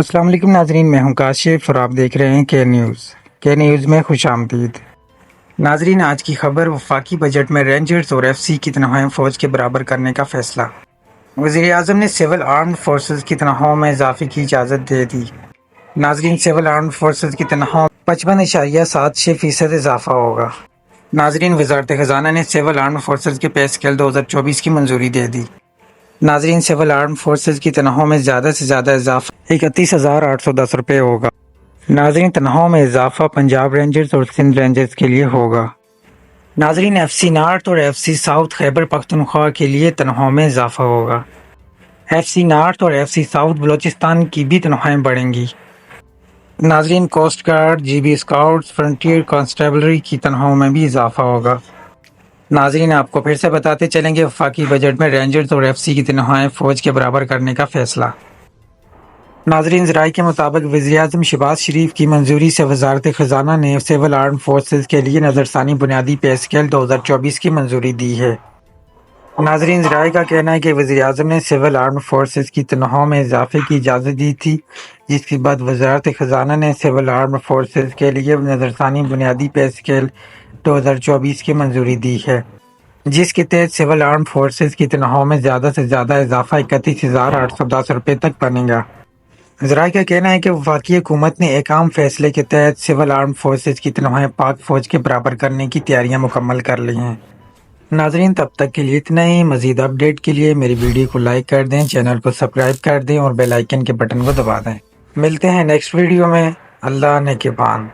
السلام علیکم ناظرین، میں ہوں کاشف اور آپ دیکھ رہے ہیں کے نیوز کے نیوز میں خوش آمدید۔ ناظرین، آج کی خبر، وفاقی بجٹ میں رینجرز اور ایف سی کی تنخواہیں فوج کے برابر کرنے کا فیصلہ۔ وزیر اعظم نے سول آرمڈ فورسز کی تنخواہوں میں اضافے کی اجازت دے دی۔ ناظرین سول آرمڈ فورسز کی تنخواہوں پچپن اشاریہ سات چھ فیصد اضافہ ہوگا۔ ناظرین، وزارت خزانہ نے سول آرمڈ فورسز کے پے اسکیل دو ہزار چوبیس کی منظوری دے دی۔ ناظرین سول آرم فورسز کی تنخواہوں میں زیادہ سے زیادہ اضافہ اکتیس ہزار آٹھ سو دس روپے ہوگا۔ ناظرین تنخواہوں میں اضافہ پنجاب رینجرز اور سندھ رینجرز کے لیے ہوگا۔ ناظرین ایف سی نارتھ اور F C south Khyber Pakhtunkhwa کے لیے تنخواہوں میں اضافہ ہوگا۔ ایف سی نارتھ اور ایف سی ساؤتھ بلوچستان کی بھی تنخواہیں بڑھیں گی۔ ناظرین coast guard G B scouts frontier constabulary کی تنخواہوں میں بھی اضافہ ہوگا۔ ناظرین، آپ کو پھر سے بتاتے چلیں گے، وفاقی بجٹ میں رینجرز اور ایف سی کی تنہائیں فوج کے برابر کرنے کا فیصلہ۔ ناظرین، ذرائع کے مطابق وزیر اعظم شباز شریف کی منظوری سے وزارت خزانہ نے سول آرم فورسز کے لیے نظر ثانی بنیادی پے اسکیل دو ہزار چوبیس کی منظوری دی ہے۔ ناظرین، ذرائع کا کہنا ہے کہ وزیر اعظم نے سول آرم فورسز کی تنخواہوں میں اضافے کی اجازت دی تھی، جس کے بعد وزارت خزانہ نے سول آرم فورسز کے لیے نظر ثانی بنیادی پے اسکیل دو ہزار چوبیس کی منظوری دی ہے، جس کے تحت سول آرم فورسز کی تنخواہوں میں زیادہ سے زیادہ اضافہ اکتیس ہزار آٹھ سو دس روپے تک بنے گا۔ ذرائع کا کہنا ہے کہ وفاقی حکومت نے ایک عام فیصلے کے تحت سول آرم فورسز کی تنخواہیں پاک فوج کے برابر کرنے کی تیاریاں مکمل کر لی ہیں۔ ناظرین، تب تک کے لیے اتنا ہی۔ مزید اپڈیٹ کے لیے میری ویڈیو کو لائک کر دیں، چینل کو سبسکرائب کر دیں اور بیل آئیکن کے بٹن کو دبا دیں۔ ملتے ہیں نیکسٹ ویڈیو میں۔ اللہ نے کے بان۔